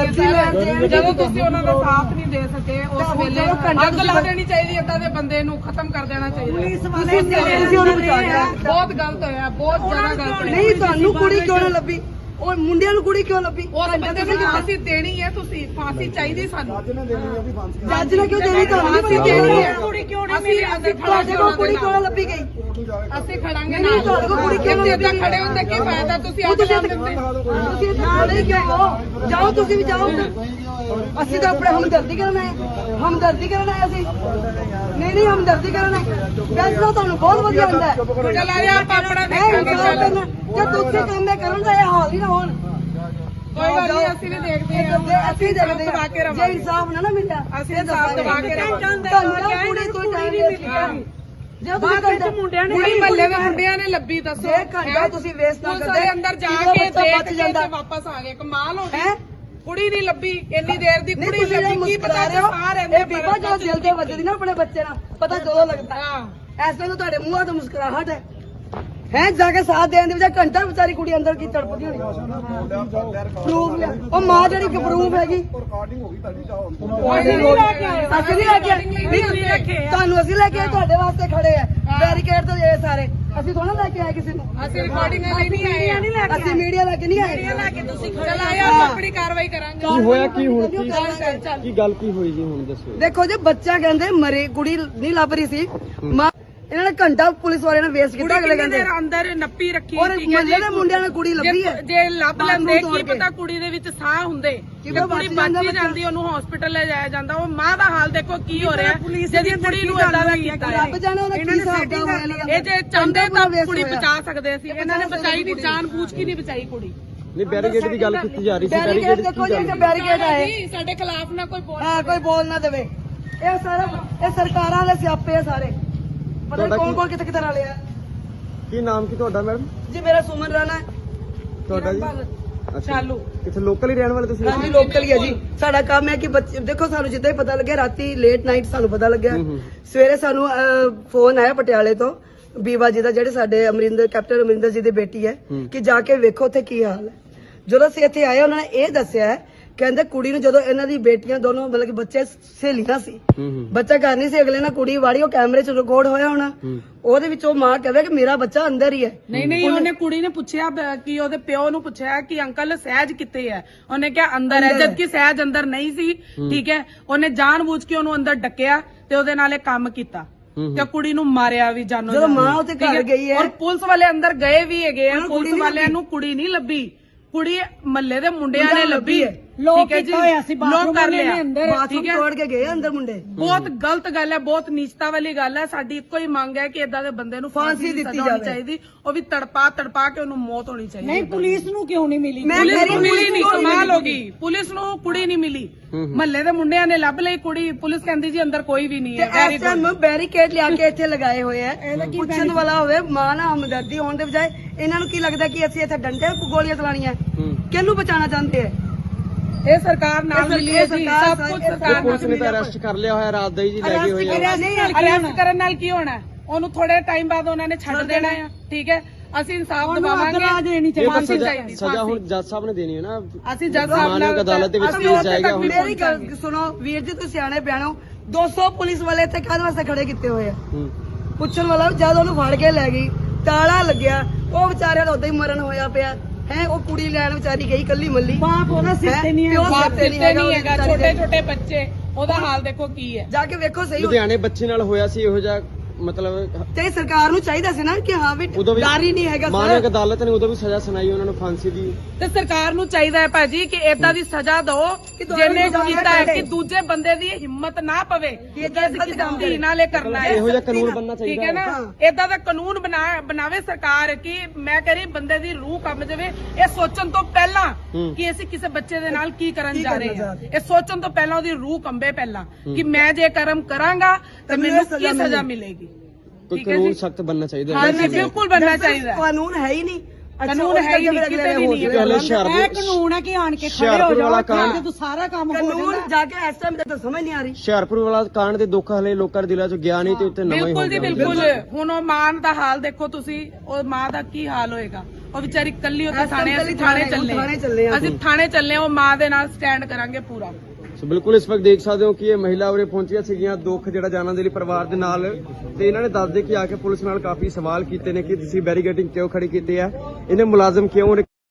ਲੈਣ ਦੇਣ ਜਦੋਂ ਤੁਸੀਂ ਉਹਨਾਂ ਦਾ ਸਾਥ ਨਹੀਂ ਦੇ ਸਕੇ ਉਸ ਵੇਲੇ ਅੱਗ ਲਾ ਦੇਣੀ ਚਾਹੀਦੀ ਏਦਾਂ ਦੇ ਬੰਦੇ ਨੂੰ ਖਤਮ ਕਰ ਦੇਣਾ ਚਾਹੀਦਾ। ਤੁਸੀਂ ਤੁਸੀਂ ਉਹਨੂੰ ਬਚਾਇਆ ਬਹੁਤ ਗਲਤ ਹੋਇਆ ਬਹੁਤ ਜ਼ਿਆਦਾ ਗਲਤ ਹੋਇਆ। ਨਹੀਂ? ਤੁਹਾਨੂੰ ਕੁੜੀ ਕਿਉਂ ਨਾ ਲੱਭੀ? ਉਹ ਮੁੰਡਿਆਂ ਨੂੰ ਕੁੜੀ ਕਿਉਂ ਲੱਭੀ? ਉਸ ਬੰਦੇ ਨੂੰ ਫਾਂਸੀ ਦੇਣੀ ਹੈ ਤੁਸੀਂ ਫਾਂਸੀ ਚਾਹੀਦੀ ਸਾਨੂੰ। ਜੱਜ ਨੇ ਕਿਉਂ ਦੇਣੀ? ਤੁਹਾਨੂੰ ਫਾਂਸੀ ਦੇਣੀ ਹੈ। ਕੁੜੀ ਕਿਉਂ ਨਹੀਂ ਮਿਲੀ? ਅਸੀਂ ਤੁਹਾਡੇ ਕੋਲ ਕੁੜੀ ਕਿਉਂ ਨਾ ਲੱਭੀ ਗਈ? ਅਸੀਂ ਖੜਾਂਗੇ ਨਹੀਂ, ਨਾਲ। ਲੱਭੀ ਏਦਾਂ ਖੜੇ ਹੁੰਦੇ? ਕੀ ਫਾਇਦਾ ਤੁਸੀਂ ਤੁਸੀਂ ਕੰਮ ਇੱਥੇ- ਦਿੰਦੇ ਤੁਸੀਂ ਇੱਥੇ ਖੜੇ ਕਿਉਂ ਹੋ ਜਾਓ। ਤੁਸੀਂ ਵੀ ਜਾਓ। ਅਸੀਂ ਤਾਂ ਆਪਣੇ ਹਮਦਰਦੀ ਕਰਨ ਆਏ ਹਮਦਰਦੀ ਕਰਨ ਆਏ ਅਸੀਂ। ਨਹੀਂ ਨਹੀਂ ਹਮਦਰਦੀ ਕਰਨ ਆਏ ਵੈਸੇ ਤਾਂ ਤੁਹਾਨੂੰ ਬਹੁਤ ਵਧੀਆ ਹੁੰਦਾ ਹੈ। ਚਲ ਆ ਆਪਾਂ ਆਪਣਾ ਦੇਖਾਂਗੇ ਚੱਲ। ਜੇ ਦੂਸਰੇ ਕੰਮ ਕਰਨ ਦਾ ਇਹ ਹਾਲ ਹੀ ਨਾ ਹੋਣ। ਕੋਈ ਗੱਲ ਨਹੀਂ ਅਸੀਂ ਵੀ ਦੇਖਦੇ ਹਾਂ। ਅਸੀਂ ਦੇਖਦੇ ਹਾਂ ਜੇ ਇਨਸਾਫ ਨਾ ਨਾ ਮਿਲਿਆ ਅਸੀਂ ਇਨਸਾਫ। ਦਬਾ ਕੇ ਰਵਾਂਗੇ। ਤੁਹਾਨੂੰ ਕੁੜੀ ਤੋਂ ਟਾਈਮ ਵੇਸਟ ਕੀਤਾ ਜੇ ਤੁਸੀਂ ਘੰਟਾ ਮੁੰਡਿਆਂ ਕੁੜੀ ਮਹੱਲੇ ਦੇ ਮੁੰਡਿਆਂ ਨੇ ਲੱਭੀ ਦੱਸੋ। ਜੇ ਘੰਟਾ ਹੈਂ? ਤੁਸੀਂ waste ਨਾ ਪੁਲਿਸ ਕਰਦੇ, ਵਾਲੇ ਅੰਦਰ ਜਾ ਕੇ ਦੇਖ ਕੇ ਜਾਂਦਾ। ਤੇ ਵਾਪਸ ਆ ਗਏ ਕਮਾਲ ਹੋ ਹੈ? ਗਈ ਕੁੜੀ ਨਹੀਂ ਲੱਭੀ ਇੰਨੀ ਦੇਰ ਦੀ ਕੁੜੀ ਲੱਭੀ ਕੀ ਪਤਾ ਬੀਬਾ ਜੋ ਦਿਲ ਤੇ ਵੱਜਦੀ ਨਾ ਆਪਣੇ ਬੱਚੇ ਨਾਲ ਪਤਾ ਜਦੋਂ ਲੱਗਦਾ। ਹਾਂ ਐਸ ਵੇਲੇ ਤੁਹਾਡੇ ਮੂੰਹਾਂ ਤੋਂ ਮੁਸਕਰਾਹਟ ਹੈ। ਹੈ ਜਾ ਕੇ ਸਾਥ ਦੇਣ ਦੇ ਵਿੱਚ ਘੰਟਾ ਵਿਚਾਰੀ ਕੁੜੀ ਅੰਦਰ ਕੀ ਤੜਪਦੀ ਹੋਣੀ? ਪ੍ਰੂਫ ਲਿਆ। ਉਹ ਮਾਂ ਜਿਹੜੀ ਕਿ ਪ੍ਰੂਫ ਹੈਗੀ। ਲੈ ਕੇ ਆਏ। ਅਸੀਂ ਲੈ ਕੇ ਆਏ। ਤੁਹਾਨੂੰ ਅਸੀਂ ਲੈ ਕੇ ਆਏ ਤੁਹਾਡੇ ਵਾਸਤੇ ਖੜੇ ਆ। ਬੈਰੀਕੇਡ ਤੋਂ ਇਹ ਸਾਰੇ। ਅਸੀਂ ਥੋੜਾ ਲੈ ਕੇ ਆਏ ਕਿਸੇ ਨੂੰ। ਅਸੀਂ ਰਿਕਾਰਡਿੰਗ ਲਈ ਨਹੀਂ ਆਏ। ਅਸੀਂ ਮੀਡੀਆ ਲੈ ਕੇ ਨਹੀਂ ਆਏ। ਚਲ ਆਇਆ ਆਪਾਂ ਆਪਣੀ ਕਾਰਵਾਈ ਕਰਾਂਗੇ। ਕੀ ਹੋਇਆ ਕੀ ਹੁਣ ਕੀ ਚੱਲ ਚੱਲ ਚੱਲ। ਕੀ ਗੱਲ ਕੀ ਹੋਈ ਜੀ ਹੁਣ ਦੱਸੋ। ਦੇਖੋ ਜੇ ਬੱਚਾ ਕਹਿੰਦੇ ਮਰੇ ਕੁੜੀ ਨਹੀਂ ਲੱਭ ਰਹੀ ਸੀ। ਮਾਂ ਇਹਨਾਂ ਨੇ ਘੰਟਾ ਪੁਲਿਸ ਵਾਲਿਆਂ ਨੇ ਵੇਸਟ ਕੀਤਾ ਅਗਲੇ ਕਹਿੰਦੇ ਦੇਰ ਅੰਦਰ ਨੱਪੀ ਰੱਖੀ ਔਰ ਠੀਕ ਹੈ? ਮਹੱਲੇ ਦੇ ਮੁੰਡਿਆਂ ਨੇ ਕੁੜੀ ਲੱਭੀ ਹੈ ਜੇ- ਲੱਭ ਲੈਂਦੇ ਕੀ। ਪਤਾ ਕੁੜੀ ਦੇ ਵਿੱਚ ਸਾਹ ਹੁੰਦੇ? ਕੀ ਕੁੜੀ ਬਚ ਜਾਂਦਾ। ਉਹਨੂੰ ਹਸਪੀਟਲ ਲੈ ਜਾਇਆ ਜਾਂਦਾ। ਉਹ ਮਾਂ ਦਾ ਹਾਲ ਦੇਖੋ ਕੀ ਹੋ ਰਿਹਾ। ਜਿਹਦੀ ਕੁੜੀ ਨੂੰ ਏਦਾਂ ਦਾ ਕੀਤਾ ਰੱਬ ਜਾਣੇ ਉਹਦਾ ਕੀ ਹਿਸਾਬ ਦਾ। ਹੋਇਆ ਇਹ ਜੇ ਚਾਹੁੰਦੇ ਤਾਂ ਕੁੜੀ। ਬਚਾ ਸਕਦੇ ਸੀ ਇਹਨਾਂ ਨੇ ਬਚਾਈ ਨਹੀਂ ਜਾਨ ਬੂਝ ਕੇ ਨਹੀਂ ਬਚਾਈ ਕੁੜੀ। ਨਹੀਂ ਬੈਰੀਕੇਡ ਦੀ ਗੱਲ ਕੀਤੀ ਜਾ ਰਹੀ ਸੀ। ਬੈਰੀਕੇਡ ਦੇਖੋ ਜੀ ਇੱਥੇ ਬੈਰੀਕੇਡ ਆਏ। ਨਹੀਂ, ਸਾਡੇ ਖਿਲਾਫ ਨਾ ਕੋਈ ਬੋਲ ਹਾਂ ਕੋਈ ਬੋਲ ਨਾ ਦੇਵੇ। ਇਹ ਸਾਰਾ ਇਹ ਸਰਕਾਰਾਂ ਦੇ ਸਿਆਪੇ ਆ ਸਾਰੇ। ਪਤਾ ਤੁਹਾਡਾ ਕੌਣ ਕੀ- ਕੌਣ ਕਿੱਥੇ ਕਿੱਥੇ ਨਾਲੇ ਆ ਕੀ ਨਾਮ ਕੀ ਤੁਹਾਡਾ ਮੈਡਮ? ਜੀ ਮੇਰਾ ਸੁਮਨ ਰਾਣਾ ਹੈ। ਤੁਹਾਡਾ ਜੀ? ਅੱਛਾ। ਚਾਲੂ ਕਿੱਥੇ ਲੋਕਲ ਹੀ ਰਹਿਣ ਵਾਲੇ ਤੁਸੀਂ? ਹਾਂਜੀ ਲੋਕਲ ਹੀ ਹੈ ਜੀ। ਸਾਡਾ ਕੰਮ ਹੈ ਕਿ ਬੱਚੇ ਦੇਖੋ ਸਾਨੂੰ ਜਿੱਦਾਂ ਹੀ ਪਤਾ ਲੱਗਿਆ ਰਾਤੀ ਲੇਟ ਨਾਈਟ ਸਾਨੂੰ ਪਤਾ ਲੱਗਿਆ। ਹੂੰ, ਹੂੰ। ਸਵੇਰੇ ਸਾਨੂੰ ਫੋਨ ਆਇਆ ਪਟਿਆਲੇ ਤੋਂ ਬੀਬਾ ਜੀ ਦਾ ਜਿਹੜੇ ਸਾਡੇ ਅਮਰਿੰਦਰ ਕੈਪਟਨ ਅਮਰਿੰਦਰ ਜੀ ਦੀ ਬੇਟੀ ਹੈ ਹੂੰ। ਕਿ ਜਾ ਕੇ ਵੇਖੋ ਉੱਥੇ ਕੀ ਹਾਲ ਹੈ। ਜਦੋਂ ਅਸੀਂ ਇੱਥੇ ਆਏ ਉਹਨਾਂ ਨੇ ਇਹ ਦੱਸਿਆ ਹੈ, ਕਹਿੰਦੇ ਕੁੜੀ ਨੂੰ ਜਦੋਂ ਇਹਨਾਂ ਦੀ ਬੇਟੀਆਂ ਦੋਨੋਂ ਮਤਲਬ ਕਿ ਬੱਚੇ ਸਹੇਲੀਆਂ ਸੀ ਹੂੰ ਹੂੰ। ਬੱਚਾ ਘਰ ਨਹੀਂ ਸੀ ਅਗਲੇ ਨਾਲ ਕੁੜੀ ਵਾੜੀ ਉਹ ਕੈਮਰੇ 'ਚ ਰਿਕਾਰਡ ਹੋਇਆ ਹੋਣਾ। ਉਹਦੇ ਵਿੱਚ ਉਹ ਮਾਂ ਕਹਵੇ ਕਿ ਮੇਰਾ ਬੱਚਾ ਅੰਦਰ ਹੀ ਹੈ। ਨਹੀਂ ਨਹੀਂ ਉਹਨੇ ਕੁੜੀ ਨੇ ਪੁੱਛਿਆ ਕਿ ਉਹਦੇ ਪਿਓ ਨੂੰ ਪੁੱਛਿਆ ਕਿ ਅੰਕਲ ਸਹਿਜ ਕਿੱਥੇ ਹੈ? ਉਹਨੇ ਕਿਹਾ ਅੰਦਰ ਹੈ ਜਦ ਕਿ ਸਹਿਜ ਅੰਦਰ ਨਹੀਂ ਸੀ ਠੀਕ ਹੈ? ਉਹਨੇ ਜਾਣਬੁੱਝ ਕੇ ਉਹਨੂੰ ਅੰਦਰ ਡੱਕਿਆ ਤੇ ਉਹਦੇ ਨਾਲ ਇਹ ਕੰਮ ਕੀਤਾ। ਤੇ ਕੁੜੀ ਨੂੰ ਮਾਰਿਆ ਵੀ ਜਾਨੋ ਜਦੋਂ। ਮਾਂ ਉੱਥੇ ਠੀਕ ਘਰ ਗਈ ਹੈ। ਔਰ ਪੁਲਿਸ ਵਾਲੇ ਅੰਦਰ ਗਏ ਵੀ ਹੈਗੇ ਆ ਪੁਲਿਸ ਵਾਲਿਆਂ ਨੂੰ ਕੁੜੀ ਨਹੀਂ ਲੱਭੀ। ਕੁੜੀ ਮੱਲੇ ਦੇ ਮੁੰਡਿਆਂ ਨੇ ਲੱਭੀ ਹੈ। ਠੀਕ ਹੈ ਜੀ? ਲੋਕ ਕਰ ਲਿਆ। ਬਾਥਰੂਮ ਠੀਕ ਹੈ? ਤੋੜ ਕੇ ਗਏ ਅੰਦਰ ਮੁੰਡੇ। ਬਹੁਤ ਗਲਤ ਗੱਲ ਹੈ ਬਹੁਤ ਨੀਚਤਾ ਵਾਲੀ ਗੱਲ ਹੈ। ਸਾਡੀ ਇੱਕੋ ਹੀ ਮੰਗ ਹੈ ਕਿ ਇਦਾਂ ਦੇ ਬੰਦੇ ਨੂੰ ਫਾਂਸੀ ਦਿੱਤੀ ਜਾਣੀ ਜਾਵੇ। ਚਾਹੀਦੀ। ਉਹ ਵੀ ਤੜਪਾ ਤੜਪਾ ਕੇ ਉਹਨੂੰ ਮੌਤ ਹੋਣੀ ਚਾਹੀਦੀ ਨਹੀਂ ਪੁਲਿਸ ਨੂੰ ਕਿਉਂ ਨਹੀਂ ਮਿਲੀ? ਮੈਂ ਪੁਲਿਸ ਮੇਰੀ ਨੂੰ ਮਿਲੀ ਨਹੀਂ ਕਮਾਲ ਹੋ ਗਈ। ਪੁਲਿਸ ਨੂੰ ਕੁੜੀ ਨਹੀਂ ਮਿਲੀ। ਮਹੱਲੇ ਦੇ ਮੁੰਡਿਆਂ ਨੇ ਲੱਭ ਲਈ ਕੁੜੀ। ਪੁਲਿਸ ਕਹਿੰਦੀ ਜੀ ਅੰਦਰ ਕੋਈ ਵੀ ਨਹੀਂ ਤੇ ਹੈ ਵੈਰੀ ਇਸ ਟਾਈਮ ਬੈਰੀਕੇਡ ਲਿਆ ਕੇ ਇੱਥੇ ਲਗਾਏ ਹੋਏ ਆ ਪੁੱਛਣ ਵਾਲਾ ਹੋਵੇ ਮਾਂ ਨਾ ਹਮਦਰਦੀ ਹੋਣ ਦੇ ਬਜਾਏ ਇਹਨਾਂ ਨੂੰ ਕੀ ਲੱਗਦਾ ਕਿ ਅਸੀਂ ਇੱਥੇ ਡੰਡੇ ਗੋਲੀਆਂ ਚਲਾਣੀਆਂ ਕਿਹਨੂੰ ਬਚਾਉਣਾ ਚਾਹੁੰਦੇ ਹੈ? ਇਹ ਸਰਕਾਰ ਨਾਲ ਮਿਲੀ ਹੈ ਜੀ ਸਭ ਕੁਝ ਸਰਕਾਰ ਪੁਲਿਸ ਨੇ ਨਾਲ ਤਾਂ ਅਰੈਸਟ ਕਰ ਲਿਆ ਹੋਇਆ ਰਾਤ ਦਾ ਹੀ ਜੀ ਲੈ ਗਏ ਹੋਏ ਆ। ਅਰੈਸਟ ਕਰਨ ਨਾਲ ਕੀ ਹੋਣਾ? ਹੈ? ਉਹਨੂੰ ਥੋੜੇ ਟਾਈਮ ਬਾਅਦ ਉਹਨਾਂ ਨੇ ਛੱਡ ਦੇਣਾ ਹੈ ਠੀਕ ਹੈ? ਅਸੀਂ ਇਨਸਾਫ ਦਿਵਾਵਾਂਗੇ। ਇਹ ਤਾਂ ਫਾਂਸੀ ਸਜ਼ਾ ਚਾਹੀਦੀ, ਸਜ਼ਾ ਹੁਣ। ਜੱਜ ਸਾਹਿਬ ਨੇ ਦੇਣੀ ਹੈ ਨਾ। ਅਸੀਂ ਜੱਜ ਸਾਹਿਬ ਨਾਲ ਅਦਾਲਤ ਦੇ ਵਿੱਚ ਅਸੀਂ ਕੇਸ ਉੱਥੇ ਜਾਏਗਾ ਤੱਕ ਵੀ ਹੁਣ। ਮੇਰੀ ਗੱਲ ਸੁਣੋ ਵੀਰ ਜੀ ਤੁਸੀਂ ਸਿਆਣੇ ਬਿਆਣੋ 200 ਪੁਲਿਸ ਵਾਲੇ ਇੱਥੇ ਕਾਹਦੇ ਵਾਸਤੇ ਖੜੇ ਕੀਤੇ ਹੋਏ ਆ? ਹੂੰ। ਪੁੱਛਣ ਵਾਲਾ ਜਦ ਉਹਨੂੰ ਫੜ ਕੇ ਲੈ ਗਈ ਤਾਲਾ ਲੱਗਿਆ ਉਹ ਵਿਚਾਰਿਆਂ ਦਾ ਉਦਾਂ ਹੀ ਮਰਨ ਹੋਇਆ ਪਿਆ। ਹੈ ਉਹ ਕੁੜੀ ਲੈਣ ਵਿਚਾਰੀ ਗਈ ਕੱਲੀ ਮੱਲੀ। ਬਾਪ ਉਹਦਾ ਸਿਰ ਤੇ ਨਹੀਂ ਪਿਓ ਬਾਪ ਸਿਰ ਤੇ ਨਹੀਂ ਹੈਗਾ ਛੋਟੇ। ਛੋਟੇ ਬੱਚੇ ਉਹਦਾ ਹਾਲ ਦੇਖੋ ਕੀ ਹੈ। ਜਾ ਕੇ ਵੇਖੋ ਸਹੀ ਲੁਧਿਆਣੇ ਬੱਚੇ ਨਾਲ ਹੋਇਆ ਸੀ ਇਹੋ ਜਿਹਾ ਮਤਲਬ ਤੇ ਸਰਕਾਰ ਨੂੰ ਚਾਹੀਦਾ ਸੀ ਨਾ ਕਿ ਹਾਂ ਵੀ ਉਦੋਂ ਵੀ ਡਰ ਹੀ ਨਹੀਂ ਹੈਗਾ ਸਰ। ਅਦਾਲਤ ਨੇ ਉਦੋਂ ਵੀ ਸਜ਼ਾ ਸੁਣਾਈ ਉਹਨਾਂ ਨੂੰ ਫਾਂਸੀ ਦੀ। ਤੇ ਸਰਕਾਰ ਨੂੰ ਚਾਹੀਦਾ ਹੈ ਭਾਜੀ ਕਿ ਏਦਾਂ ਦੀ ਸਜ਼ਾ ਦਿਓ ਕਿ ਜਿਹਨੇ ਕੀਤਾ ਹੈ ਕਿ ਦੂਜੇ ਬੰਦੇ ਦੀ ਹਿੰਮਤ ਨਾ ਪਵੇ ਕਿ ਏਦਾਂ ਅਸੀਂ ਦਾ ਕਿਸੇ ਕੰਮ ਧੀ ਨਾਲ ਇਹ ਕਰਨਾ ਹੈ। ਇਹੋ ਜਿਹਾ ਕਾਨੂੰਨ ਬਣਨਾ ਠੀਕ ਚਾਹੀਦਾ ਹੈ ਨਾ? ਹਾਂ। ਏਦਾਂ ਦਾ ਕਾਨੂੰਨ ਬਣਾ ਬਣਾਵੇ ਸਰਕਾਰ ਕਿ ਮੈਂ ਕਹ ਰਹੀ ਬੰਦੇ ਦੀ ਰੂਹ ਕੰਬ ਜਾਵੇ। ਇਹ ਸੋਚਣ ਤੋਂ ਪਹਿਲਾਂ ਹੂੰ। ਕਿ ਅਸੀਂ ਕਿਸੇ ਬੱਚੇ ਦੇ ਨਾਲ ਕੀ ਕਰਨ ਕੀ ਜਾ ਰਹੇ ਕਰਨਾ ਹਾਂ। ਇਹ ਸੋਚਣ ਤੋਂ ਪਹਿਲਾਂ ਉਹਦੀ ਰੂਹ ਕੰਬੇ ਪਹਿਲਾਂ ਕਿ ਮੈਂ ਜੇ ਕਰਮ ਕਰਾਂਗਾ ਤਾਂ ਮੈਨੂੰ ਮੈਨੂੰ ਸਜ਼ਾ ਕੀ ਸਜ਼ਾ ਮਿਲੇਗੀ। ਕੋਈ ਕਾਨੂੰਨ ਜੀ। ਸਖਤ ਬਣਨਾ ਚਾਹੀਦਾ ਹੈ। ਹਾਂਜੀ ਬਿਲਕੁਲ ਬਣਨਾ ਚਾਹੀਦਾ ਹੈ। ਕਾਨੂੰਨ ਹੈ ਹੀ ਨਹੀਂ। ਕਾਨੂੰਨ ਹੈ ਹੀ ਨਹੀਂ, ਕਿਤੇ ਵੀ ਨਹੀਂ ਇਹ ਕਾਨੂੰਨ ਹੈ ਕਿ ਆਣ ਕੇ ਖੜੇ ਹੋ ਜਾਓ। ਕਾਂਡ ਤੇ ਤੂੰ ਸਾਰਾ ਕੰਮ ਹੋ ਕਾਨੂੰਨ ਜਾਂਦਾ। ਜਾ ਕੇ ਇਸ ਟਾਈਮ ਤੇ ਤਾਂ ਸਮਝ ਨਹੀਂ ਆ ਰਹੀ। ਹੁਸ਼ਿਆਰਪੁਰ ਵਾਲਾ ਕਾਂਡ ਦੇ ਦੁੱਖ ਹਲੇ ਲੋਕਾਂ ਦੇ ਦਿਲਾਂ 'ਚ ਗਿਆ ਨਹੀਂ ਤੇ ਉੱਤੇ ਨਵਾਂ ਹੀ ਹੋ ਬਿਲਕੁਲ ਜੀ ਗਿਆ। ਬਿਲਕੁਲ। ਹੁਣ ਉਹ ਮਾਂ ਦਾ ਹਾਲ ਦੇਖੋ ਤੁਸੀਂ। ਉਹ ਮਾਂ ਦਾ ਕੀ ਹਾਲ ਹੋਏਗਾ? ਉਹ ਵਿਚਾਰੀ ਕੱਲੀ ਉੱਥੇ ਥਾਣੇ ਅਸੀਂ ਥਾਣੇ ਚੱਲੇ। ਥਾਣੇ ਚੱਲੇ ਆ ਅਸੀਂ ਥਾਣੇ ਚੱਲੇ ਆ, ਉਹ ਮਾਂ ਦੇ ਨਾਲ ਸਟੈਂਡ ਕਰਾਂਗੇ ਪੂਰਾ। ਸੋ ਬਿਲਕੁਲ ਇਸ ਵਕਤ ਦੇਖ ਸਕਦੇ ਹੋ ਕਿ ਇਹ ਮਹਿਲਾ ਉਰੇ ਪਹੁੰਚੀਆਂ ਸੀਗੀਆਂ ਦੁੱਖ ਜਿਹੜਾ ਜਾਣਨ ਦੇ ਲਈ ਪਰਿਵਾਰ ਦੇ ਨਾਲ। ਤੇ ਇਹਨਾਂ ਨੇ ਦੱਸਦੇ ਕਿ ਆ ਕੇ ਪੁਲਿਸ ਨਾਲ ਕਾਫੀ ਸਵਾਲ ਕੀਤੇ ਨੇ ਕਿ ਤੁਸੀਂ ਬੈਰੀਗੇਟਿੰਗ ਕਿਉਂ ਖੜੀ ਕੀਤੀ ਹੈ? ਇਹਨੇ ਮੁਲਾਜ਼ਮ ਕਿਉਂ